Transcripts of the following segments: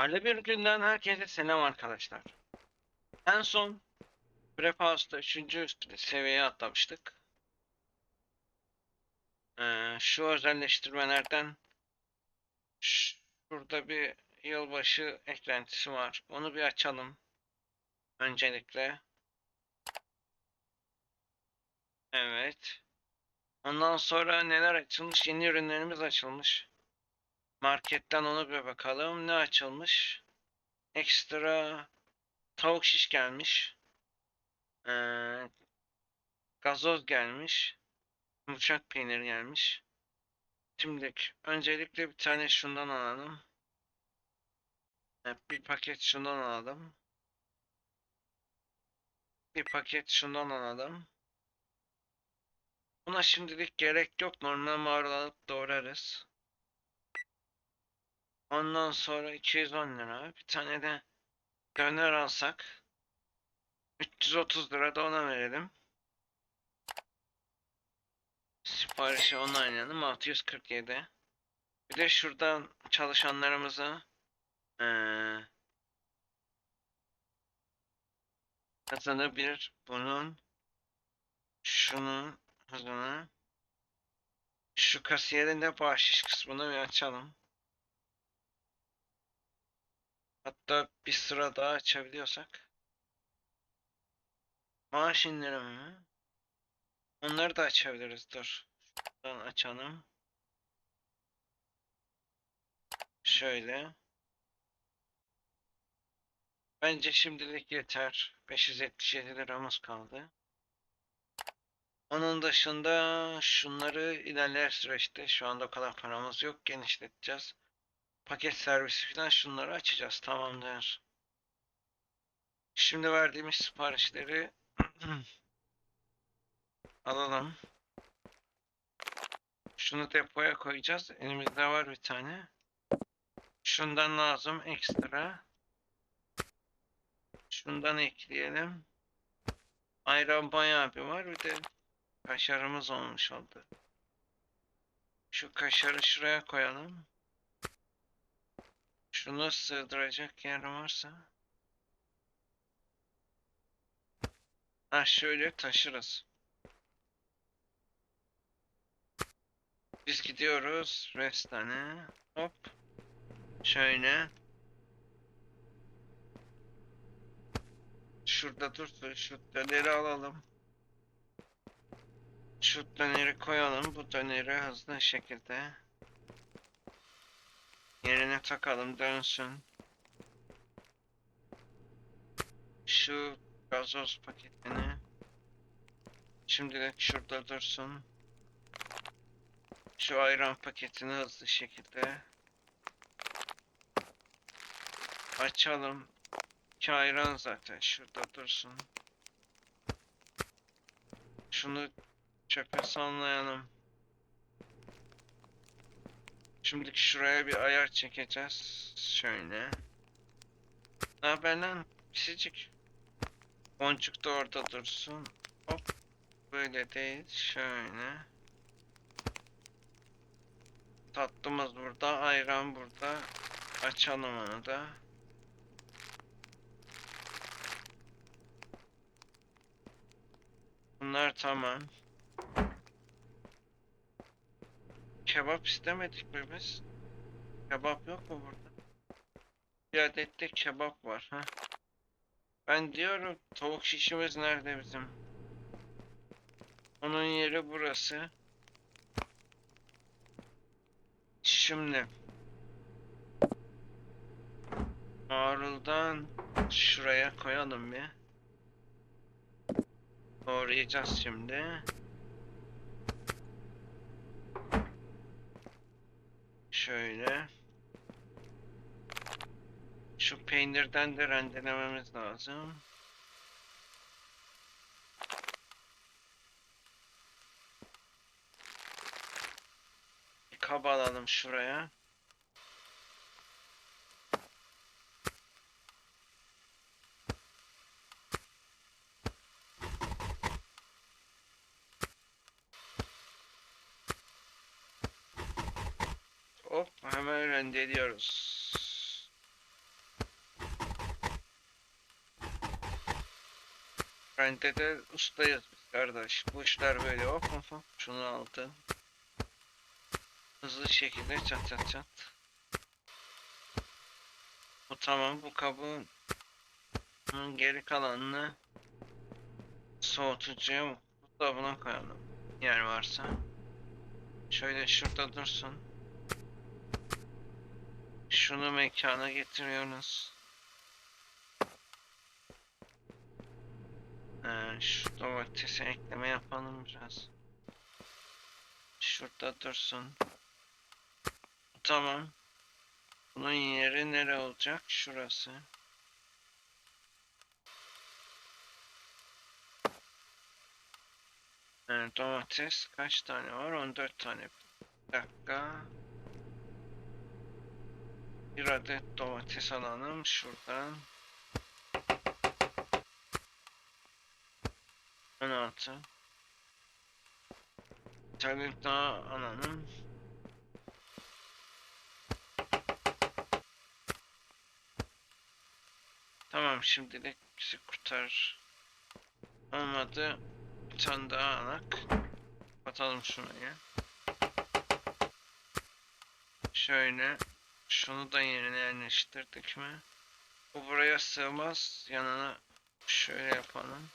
Harlı bir günden herkese selam arkadaşlar. En son Prep House'da 3. seviyeye atlamıştık. Ee, şu özelleştirmelerden şurada bir yılbaşı eklentisi var. Onu bir açalım. Öncelikle. Evet. Ondan sonra neler açılmış? Yeni ürünlerimiz açılmış. Marketten onu bir bakalım. Ne açılmış? Ekstra tavuk şiş gelmiş. Ee, gazoz gelmiş. Yumuşak peynir gelmiş. Şimdi öncelikle bir tane şundan alalım. Evet, bir paket şundan alalım. Bir paket şundan alalım. Buna şimdilik gerek yok. Normal marul alıp doğrarız. Ondan sonra 210 lira. Bir tane de döner alsak 330 lira da ona verelim. Siparişi onaylayalım. 647. Bir de şuradan çalışanlarımıza eee kazanabilir. Bunun şunun hızını şu kasiyerin de bahşiş kısmını bir açalım. Hatta bir sıra daha açabiliyorsak. Maaş indirimi mi? Onları da açabiliriz. Dur. Şuradan açalım. Şöyle. Bence şimdilik yeter. 577 liramız kaldı. Onun dışında şunları ilerleyen süreçte şu anda o kadar paramız yok. Genişleteceğiz paket servisi falan şunları açacağız. Tamamdır. Şimdi verdiğimiz siparişleri alalım. Şunu depoya koyacağız. Elimizde var bir tane. Şundan lazım ekstra. Şundan ekleyelim. Ayran bayağı bir var. Bir de kaşarımız olmuş oldu. Şu kaşarı şuraya koyalım. Şunu sığdıracak yer varsa. Ha şöyle taşırız. Biz gidiyoruz. Restane. Hop. Şöyle. Şurada dur. Şu döneri alalım. Şu döneri koyalım. Bu döneri hızlı şekilde. Yerine takalım dönsün. Şu gazoz paketini şimdilik şurada dursun. Şu ayran paketini hızlı şekilde açalım. İki ayran zaten şurada dursun. Şunu çöpe sallayalım. Şimdi şuraya bir ayar çekeceğiz. Şöyle. Ne haber lan? Pisicik. Boncuk da orada dursun. Hop. Böyle değil. Şöyle. Tatlımız burada. Ayran burada. Açalım onu da. Bunlar tamam. Kebap istemedik biz? Kebap yok mu burada? Bir adet de kebap var ha. Ben diyorum tavuk şişimiz nerede bizim? Onun yeri burası. Şimdi Marul'dan şuraya koyalım bir. Doğrayacağız şimdi. Şöyle. Şu peynirden de rendelememiz lazım. Bir kaba alalım şuraya. elde ediyoruz. Rente ustayız kardeş. Bu işler böyle hop hop. Şunu aldı. Hızlı şekilde çat çat çat. Bu tamam. Bu kabuğun geri kalanını soğutucuya mutlu buna koyalım. Yer varsa. Şöyle şurada dursun. Şunu mekana getiriyoruz. Ee, şu domatesi ekleme yapalım biraz. Şurada dursun. Tamam. Bunun yeri nere olacak? Şurası. Ee, domates kaç tane var? 14 tane. Bir dakika. Bir adet domates alalım şuradan. 16. Bir tane daha alalım. Tamam şimdilik bizi kurtar. Olmadı. Bir tane daha anak. Atalım şuraya. Şöyle. Şunu da yerine yerleştirdik mi? Bu buraya sığmaz. Yanına şöyle yapalım.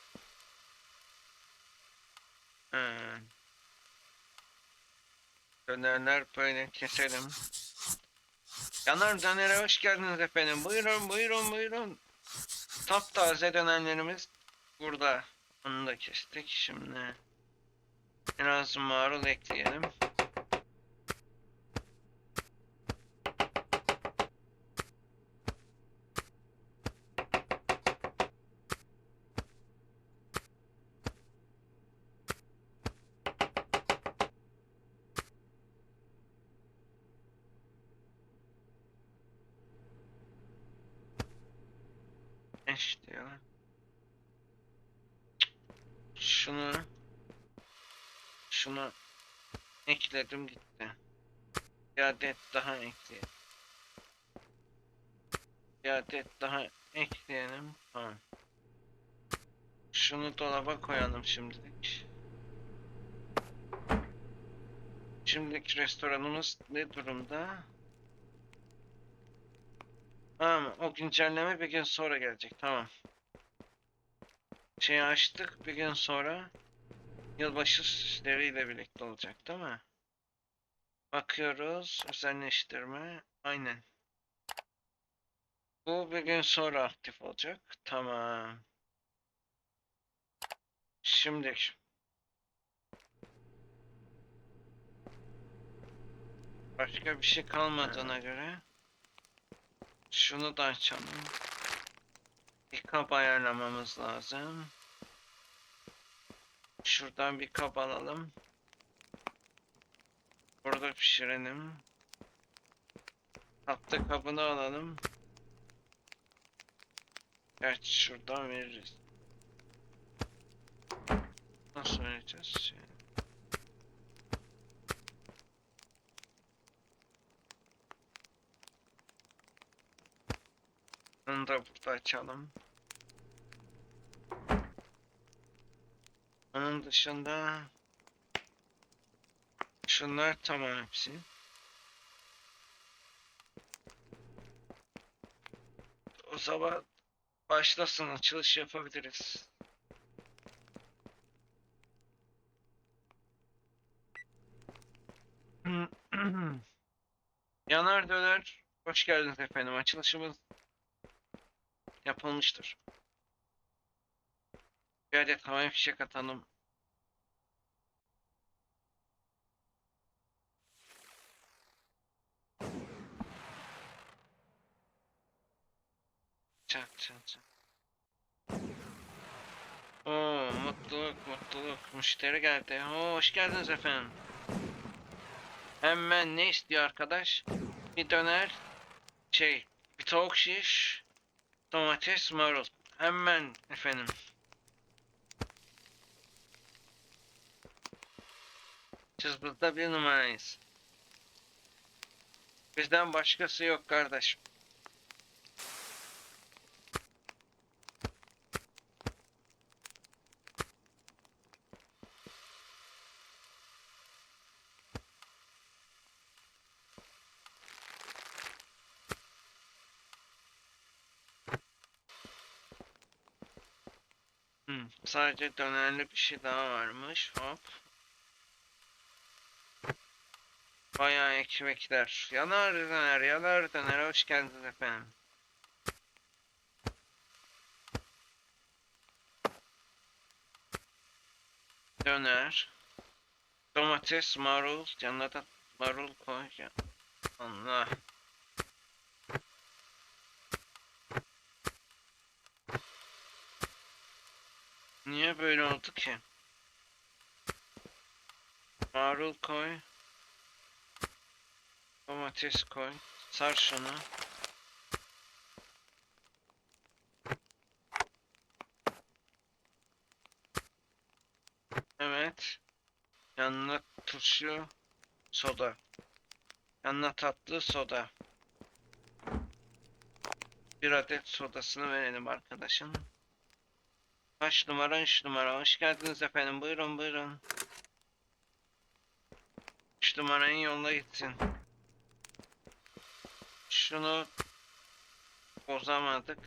Ee, dönerler böyle keselim. Yanar dönere hoş geldiniz efendim. Buyurun buyurun buyurun. Taptaze dönerlerimiz burada. Onu da kestik. Şimdi biraz marul ekleyelim. İşte ya. Şunu şunu ekledim gitti. Bir adet daha ekleyelim. Bir adet daha ekleyelim. Tamam. Şunu dolaba koyalım şimdilik. Şimdiki restoranımız ne durumda? Tamam, o güncelleme bir gün sonra gelecek. Tamam. Şeyi açtık bir gün sonra yılbaşı süsleriyle birlikte olacak değil mi? Bakıyoruz. Özelleştirme. Aynen. Bu bir gün sonra aktif olacak. Tamam. Şimdi başka bir şey kalmadığına göre şunu da açalım. Bir kap ayarlamamız lazım. Şuradan bir kap alalım. Burada pişirelim. Tatlı kabını alalım. Gerçi şuradan veririz. Nasıl vereceğiz? Onu da burada açalım. Onun dışında şunlar tamam hepsi. O zaman başlasın açılış yapabiliriz. Yanar döner. Hoş geldiniz efendim. Açılışımız yapılmıştır. Bir adet havai fişek atalım. Çat çat çat. Oo, mutluluk mutluluk. Müşteri geldi. Oo, hoş geldiniz efendim. Hemen ne istiyor arkadaş? Bir döner. Şey, bir tavuk şiş. Domates, marul. Hemen efendim. Siz burada bir numarayız. Bizden başkası yok kardeş. Sadece dönerli bir şey daha varmış. Hop. Bayağı ekmekler. Yanar döner, yanar döner. Hoş geldiniz efendim. Döner. Domates, marul. Yanına da marul koy. Allah. Niye böyle oldu ki? Marul koy. Domates koy. Sar şunu. Evet. Yanına turşu, soda. Yanına tatlı soda. Bir adet sodasını verelim arkadaşım. Kaç numara? 3 numara. Hoş geldiniz efendim. Buyurun buyurun. 3 numarayın yoluna gitsin. Şunu bozamadık.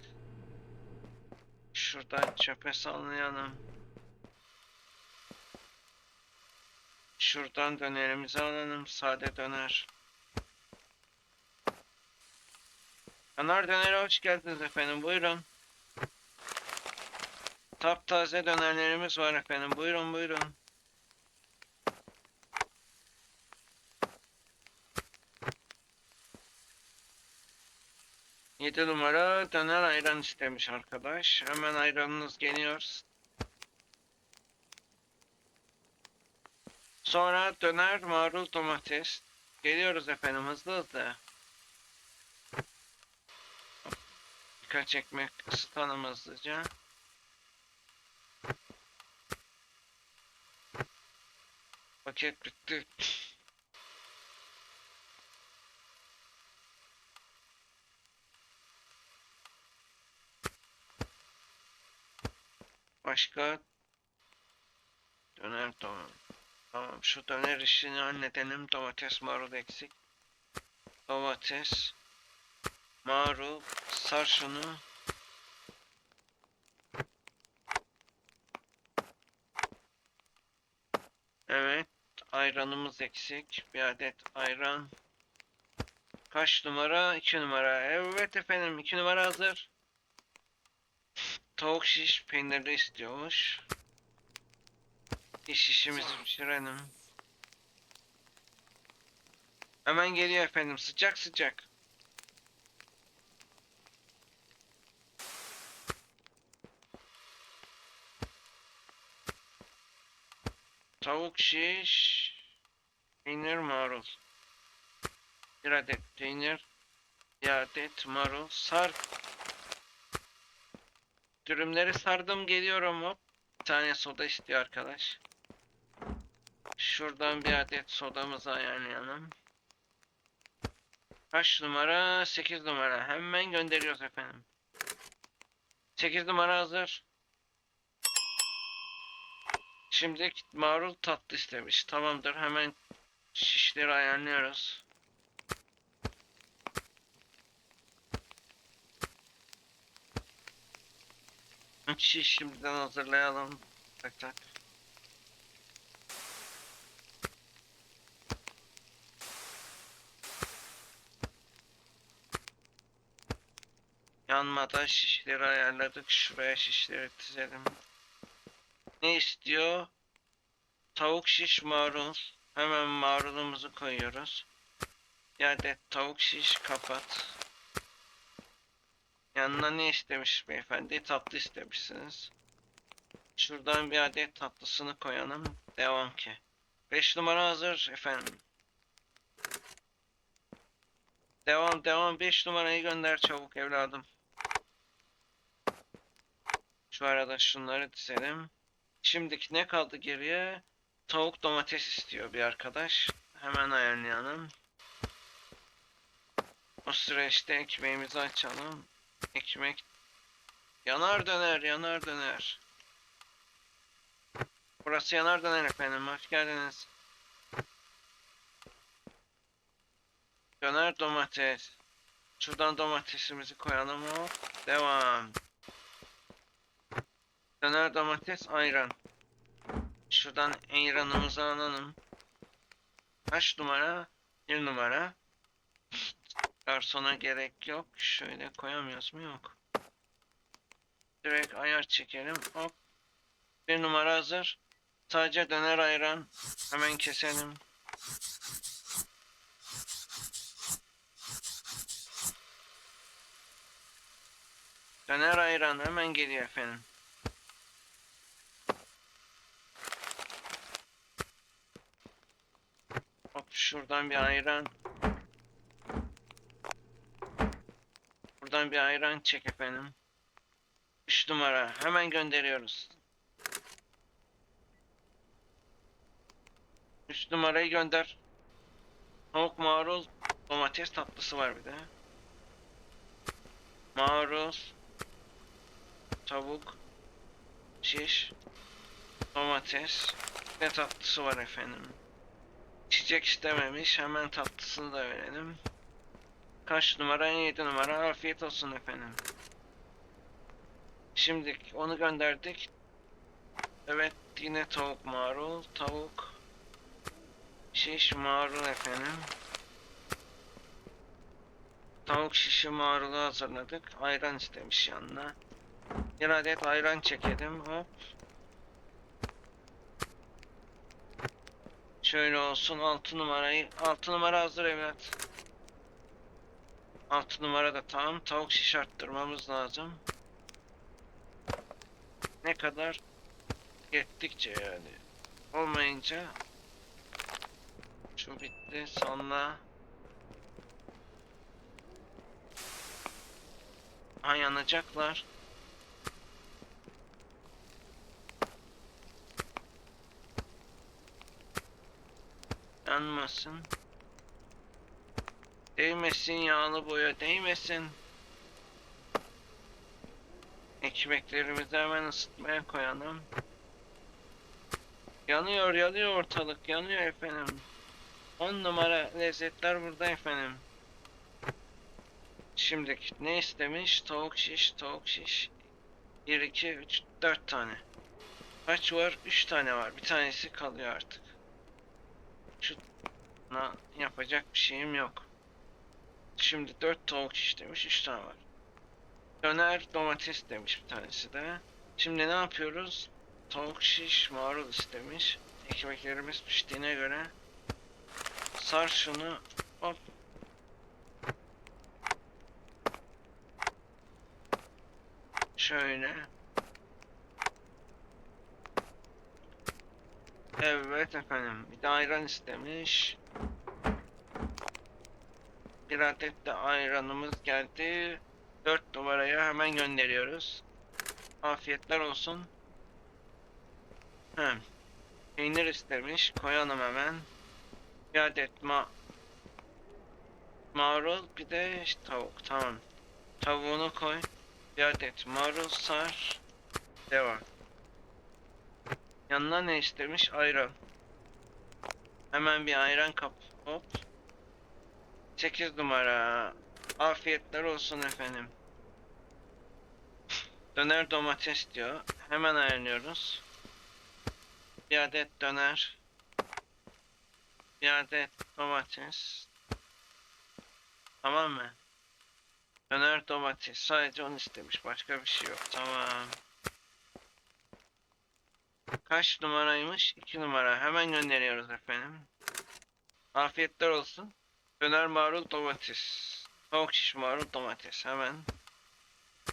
Şuradan çöpe sallayalım. Şuradan dönerimizi alalım. Sade döner. Yanar dönere hoş geldiniz efendim. Buyurun. Taptaze dönerlerimiz var efendim. Buyurun buyurun. Yedi numara döner ayran istemiş arkadaş. Hemen ayranınız geliyor. Sonra döner marul domates. Geliyoruz efendim hızlı hızlı. Birkaç ekmek ısıtalım hızlıca. Paket bitti. Başka döner tamam. Tamam şu döner işini halledelim. Domates marul eksik. Domates marul sar şunu. Evet ayranımız eksik. Bir adet ayran. Kaç numara? 2 numara. Evet efendim 2 numara hazır. Tavuk şiş peynirli istiyormuş. İş şişimizi pişirelim. Hemen geliyor efendim sıcak sıcak. Tavuk şiş. Peynir marul. Bir adet peynir. Bir adet marul. Sar. Dürümleri sardım geliyorum hop. Bir tane soda istiyor arkadaş. Şuradan bir adet sodamızı ayarlayalım. Kaç numara? 8 numara. Hemen gönderiyoruz efendim. 8 numara hazır. Şimdi marul tatlı istemiş. Tamamdır. Hemen şişleri ayarlıyoruz. Şiş şimdiden hazırlayalım. Tak tak. Yanmadan şişleri ayarladık. Şuraya şişleri dizelim. Ne istiyor? Tavuk şiş marul. Hemen marulumuzu koyuyoruz. Adet tavuk şiş kapat. Yanına ne istemiş beyefendi? Tatlı istemişsiniz. Şuradan bir adet tatlısını koyalım. Devam ki. 5 numara hazır efendim. Devam devam 5 numarayı gönder çabuk evladım. Şu arada şunları dizelim. Şimdiki ne kaldı geriye? Tavuk domates istiyor bir arkadaş. Hemen ayarlayalım. O süreçte ekmeğimizi açalım. Ekmek yanar döner, yanar döner. Burası yanar döner efendim. Hoş geldiniz. Döner domates. Şuradan domatesimizi koyalım hop. Devam. Döner domates ayran. Şuradan ayranımızı alalım. Kaç numara? Bir numara. Garsona gerek yok. Şöyle koyamıyoruz mu? Yok. Direkt ayar çekelim. Hop. Bir numara hazır. Sadece döner ayran. Hemen keselim. Döner ayran hemen geliyor efendim. Hop şuradan bir ayran. Buradan bir ayran çek efendim. 3 numara hemen gönderiyoruz. 3 numarayı gönder. Tavuk marul domates tatlısı var bir de. Marul tavuk şiş domates ne tatlısı var efendim. Çiçek istememiş. Hemen tatlısını da verelim. Kaç numara? 7 numara. Afiyet olsun efendim. Şimdi onu gönderdik. Evet yine tavuk marul. Tavuk şiş marul efendim. Tavuk şişi marulu hazırladık. Ayran istemiş yanına. Bir adet ayran çekelim. Hop. Şöyle olsun 6 numarayı 6 numara hazır evlat. 6 numara da tamam. Tavuk şiş arttırmamız lazım. Ne kadar? Yettikçe yani. Olmayınca şu bitti sonra Ha yanacaklar. Yanmasın. Değmesin yağlı boya değmesin. Ekmeklerimizi hemen ısıtmaya koyalım. Yanıyor yanıyor ortalık yanıyor efendim. 10 numara lezzetler burada efendim. Şimdi ne istemiş? Tavuk şiş, tavuk şiş. 1, 2, 3, 4 tane. Kaç var? 3 tane var. Bir tanesi kalıyor artık. Şuna yapacak bir şeyim yok. Şimdi 4 tavuk şiş demiş, 3 tane var. Döner domates demiş bir tanesi de. Şimdi ne yapıyoruz? Tavuk şiş marul istemiş. Ekmeklerimiz piştiğine göre sar şunu. Hop. Şöyle. Evet efendim. Bir de ayran istemiş. Bir adet de ayranımız geldi. 4 numaraya hemen gönderiyoruz. Afiyetler olsun. He. Peynir istemiş. Koyalım hemen. Bir adet ma marul bir de işte tavuk. Tamam. Tavuğunu koy. Bir adet marul sar. Devam. Yanına ne istemiş? Ayran. Hemen bir ayran kap. Hop. 8 numara. Afiyetler olsun efendim. Döner domates diyor. Hemen ayarlıyoruz. Bir adet döner. Bir adet domates. Tamam mı? Döner domates. Sadece onu istemiş. Başka bir şey yok. Tamam. Kaç numaraymış? 2 numara. Hemen gönderiyoruz efendim. Afiyetler olsun. Döner marul domates. Tavuk şiş marul domates. Hemen.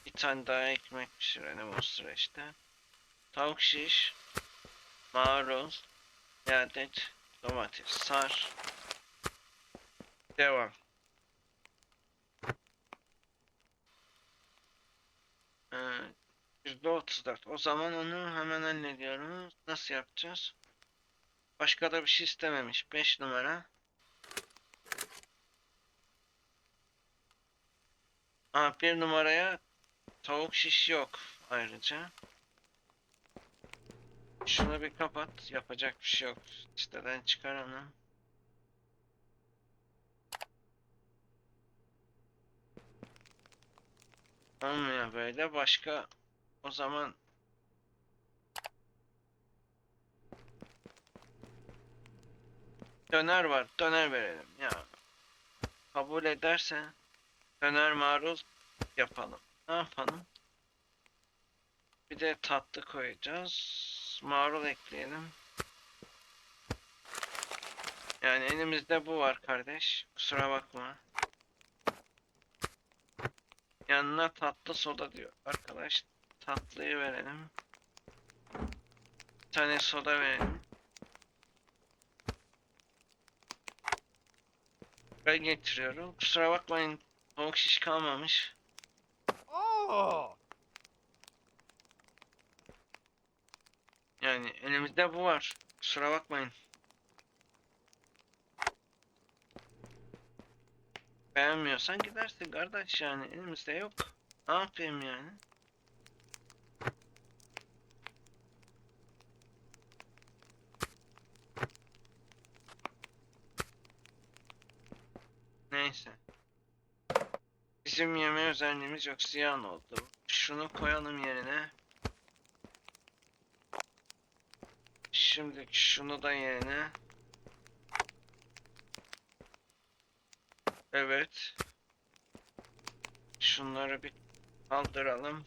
Bir tane daha ekmek pişirelim o süreçte. Tavuk şiş. Marul. Bir domates. Sar. Devam. Ee, %34. O zaman onu hemen hallediyoruz. Nasıl yapacağız? Başka da bir şey istememiş. 5 numara. Aa, bir numaraya tavuk şiş yok ayrıca. Şunu bir kapat. Yapacak bir şey yok. Siteden çıkar onu. Olmuyor böyle. Başka o zaman Döner var. Döner verelim ya. Kabul ederse döner maruz yapalım. Ne yapalım? Bir de tatlı koyacağız. Marul ekleyelim. Yani elimizde bu var kardeş. Kusura bakma. Yanına tatlı soda diyor arkadaşlar. Tatlıyı verelim. Bir tane soda verelim. Ben getiriyorum. Kusura bakmayın. Tavuk şiş kalmamış. Oh! Yani elimizde bu var. Kusura bakmayın. Beğenmiyorsan gidersin kardeş yani elimizde yok. Ne yapayım yani? Neyse. Bizim yeme özelliğimiz yok ziyan oldu. Şunu koyalım yerine. Şimdi şunu da yerine. Evet. Şunları bir kaldıralım.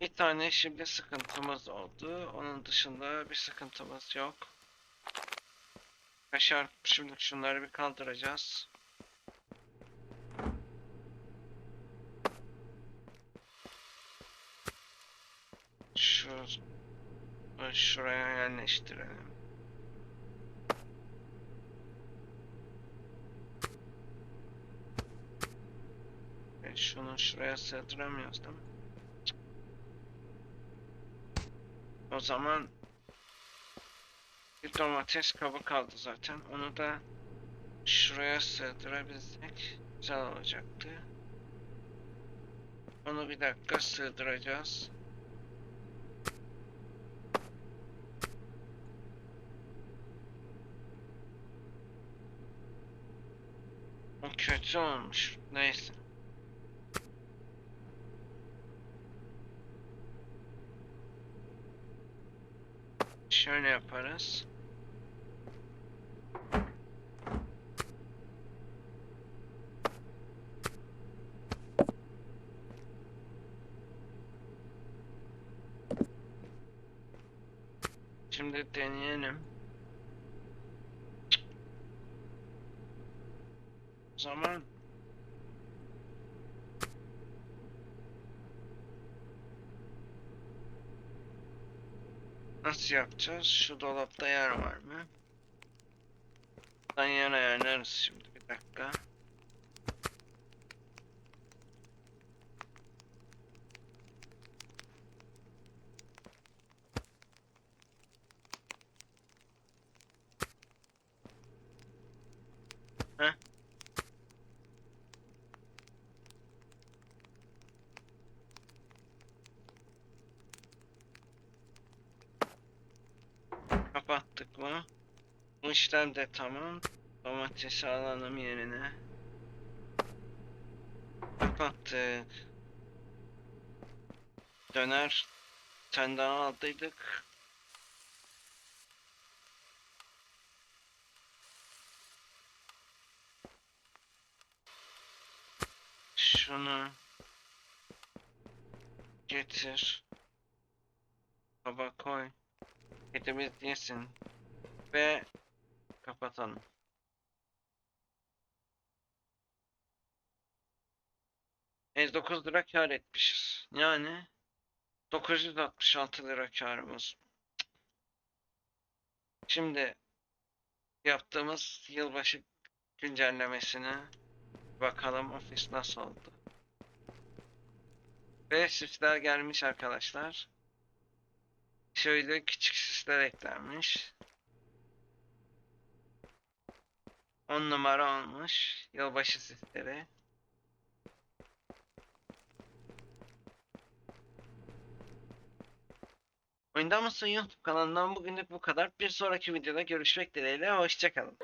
Bir tane şimdi sıkıntımız oldu. Onun dışında bir sıkıntımız yok. Kaşar şimdi şunları bir kaldıracağız. Şu şuraya yerleştirelim. E şunu şuraya sığdıramıyoruz değil mi? O zaman bir domates kabı kaldı zaten. Onu da şuraya sığdırabilsek güzel olacaktı. Onu bir dakika sığdıracağız. Kötü olmuş. Neyse. Şöyle yaparız. Şimdi deneyelim. Zaman Nasıl yapacağız? Şu dolapta yer var mı? Ben yer ayarlarız şimdi bir dakika. Kapattık mı? Bu işlem de tamam. Domatesi alalım yerine. Kapattık. Döner. Sen daha aldıydık. Şunu getir. Baba koy. Kedimiz yesin. Ve kapatalım. E 9 lira kar etmişiz. Yani 966 lira karımız. Şimdi yaptığımız yılbaşı güncellemesine bakalım ofis nasıl oldu. Ve süsler gelmiş arkadaşlar. Şöyle küçük süsler eklenmiş. 10 numara olmuş. Yılbaşı süsleri. Oyunda mısın YouTube kanalından bugünlük bu kadar. Bir sonraki videoda görüşmek dileğiyle. Hoşçakalın.